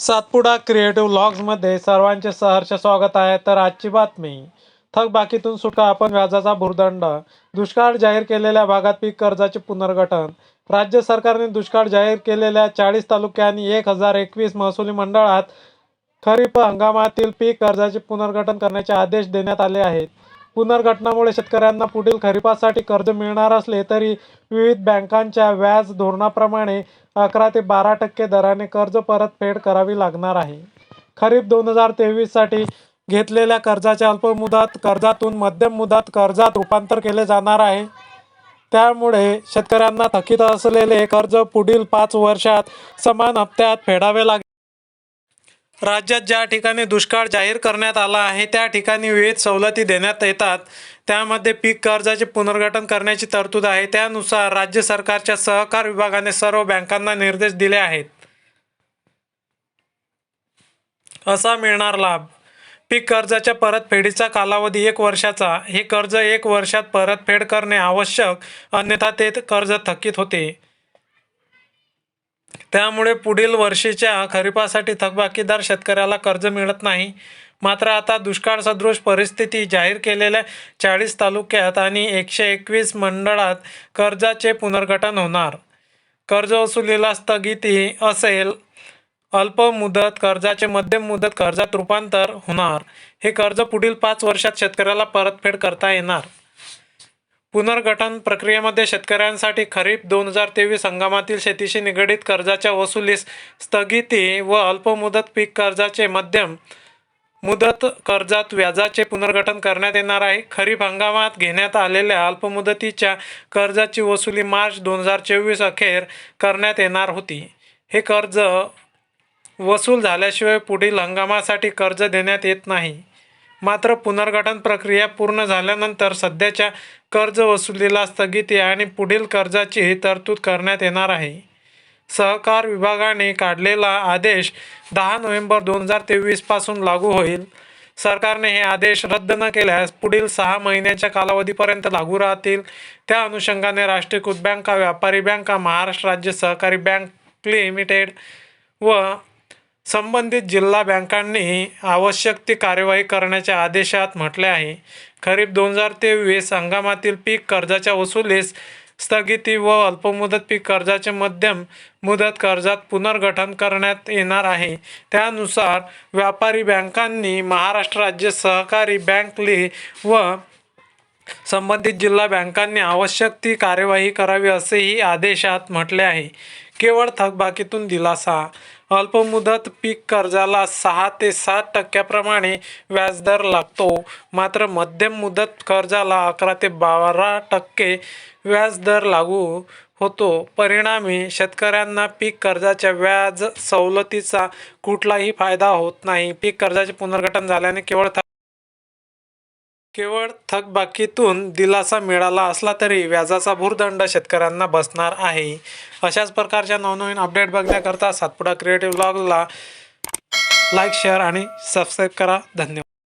Satpura creative लॉग्समध्ये सर्वांचे सहर्ष स्वागत आहे. तर आजची बातमी थकबाकीतून सुटका आपण व्याजाचा भूर्दंड दुष्काळ जाहीर केलेल्या भागात पीक कर्जाचे पुनर्गठन. राज्य सरकारने दुष्काळ जाहीर केलेल्या चाळीस तालुके आणि एक हजार एकवीस महसुली मंडळात खरीप हंगामातील पीक कर्जाचे पुनर्गठन करण्याचे आदेश देण्यात आले आहेत. पुनर्घटनामुळे शेतकऱ्यांना पुढील खरीपासाठी कर्ज मिळणार असले तरी विविध बँकांच्या व्याज धोरणाप्रमाणे अकरा ते बारा टक्के दराने कर्ज परतफेड करावी लागणार आहे. खरीप दोन हजार तेवीससाठी घेतलेल्या कर्जाच्या अल्पमुदत कर्जातून मध्यम मुदत कर्जात रूपांतर केले जाणार आहे. त्यामुळे शेतकऱ्यांना थकीत असलेले कर्ज पुढील पाच वर्षात समान हप्त्यात फेडावे लागेल राज्यात ज्या ठिकाणी दुष्काळ जाहीर करण्यात आला आहे त्या ठिकाणी विविध सवलती देण्यात येतात. त्यामध्ये पीक कर्जाचे पुनर्गठन करण्याची तरतूद आहे. त्यानुसार राज्य सरकारच्या सहकार विभागाने सर्व बँकांना निर्देश दिले आहेत. असा मिळणार लाभ. पीक कर्जाच्या परतफेडीचा कालावधी एक वर्षाचा. हे कर्ज एक वर्षात परतफेड करणे आवश्यक अन्यथा ते कर्ज थकीत होते. त्यामुळे पुढील वर्षीच्या खरीपासाठी थकबाकीदार शेतकऱ्याला कर्ज मिळत नाही. मात्र आता दुष्काळ सदृश परिस्थिती जाहीर केलेल्या चाळीस तालुक्यात आणि एकशे एकवीस मंडळात कर्जाचे पुनर्गठन होणार. कर्ज वसुलीला स्थगिती असेल अल्प मुदत कर्जाचे मध्यम मुदत कर्जात रूपांतर होणार. हे कर्ज पुढील पाच वर्षात शेतकऱ्याला परतफेड करता येणार. पुनर्गठन प्रक्रियेमध्ये शेतकऱ्यांसाठी खरीप दोन हजार तेवीस हंगामातील शेतीशी निगडीत कर्जाच्या वसुलीस स्थगिती व अल्पमुदत पीक कर्जाचे मध्यम मुदत कर्जात व्याजाचे पुनर्गठन करण्यात येणार आहे. खरीप हंगामात घेण्यात आलेल्या अल्पमुदतीच्या कर्जाची वसुली मार्च दोन हजार चोवीस अखेर करण्यात येणार होती. हे कर्ज वसूल झाल्याशिवाय पुढील हंगामासाठी कर्ज देण्यात येत नाही. मात्र पुनर्गठन प्रक्रिया पूर्ण झाल्यानंतर सध्याच्या कर्ज वसुलीला स्थगिती आणि पुढील कर्जाची तरतूद करण्यात येणार आहे. सहकार विभागाने काढलेला आदेश दहा नोव्हेंबर दोन हजार तेवीसपासून लागू होईल. सरकारने हे आदेश रद्द न केल्यास पुढील सहा महिन्याच्या कालावधीपर्यंत लागू राहतील. त्या अनुषंगाने राष्ट्रीयकृत बँका व्यापारी बँका महाराष्ट्र राज्य सहकारी बँक लिमिटेड व संबंधित जिल्हा बँकांनी आवश्यक ती कार्यवाही करण्याच्या आदेशात म्हटले आहे. खरीप दोन हजार तेवीस हंगामातील पीक कर्जाच्या वसुलीस स्थगिती व अल्पमुदत पीक कर्जाचे मध्यम मुदत कर्जात पुनर्गठन करण्यात येणार आहे. त्यानुसार व्यापारी बँकांनी महाराष्ट्र राज्य सहकारी बँक ली व संबंधित जिल्हा बँकांनी आवश्यक ती कार्यवाही करावी असेही आदेशात म्हटले आहे. केवळ थकबाकीतून दिलासा. अल्पमुदत पीक कर्जाला सहा ते सात टक्क्याप्रमाणे व्याजदर लागतो. मात्र मध्यम मुदत कर्जाला अकरा ते बारा टक्के व्याजदर लागू होतो. परिणामी शेतकऱ्यांना पीक कर्जाच्या व्याज सवलतीचा कुठलाही फायदा होत नाही. पीक कर्जाचे पुनर्गठन झाल्याने केवळ केवळ थकबाकीतून दिलासा मिळाला असला तरी व्याजाचा भूर्दंड शेतकऱ्यांना बसणार आहे. अशाच प्रकारच्या नवनवीन अपडेट बघण्याकरता सातपुडा क्रिएटिव्ह ब्लॉगला लाईक शेअर आणि सबस्क्राईब करा. धन्यवाद.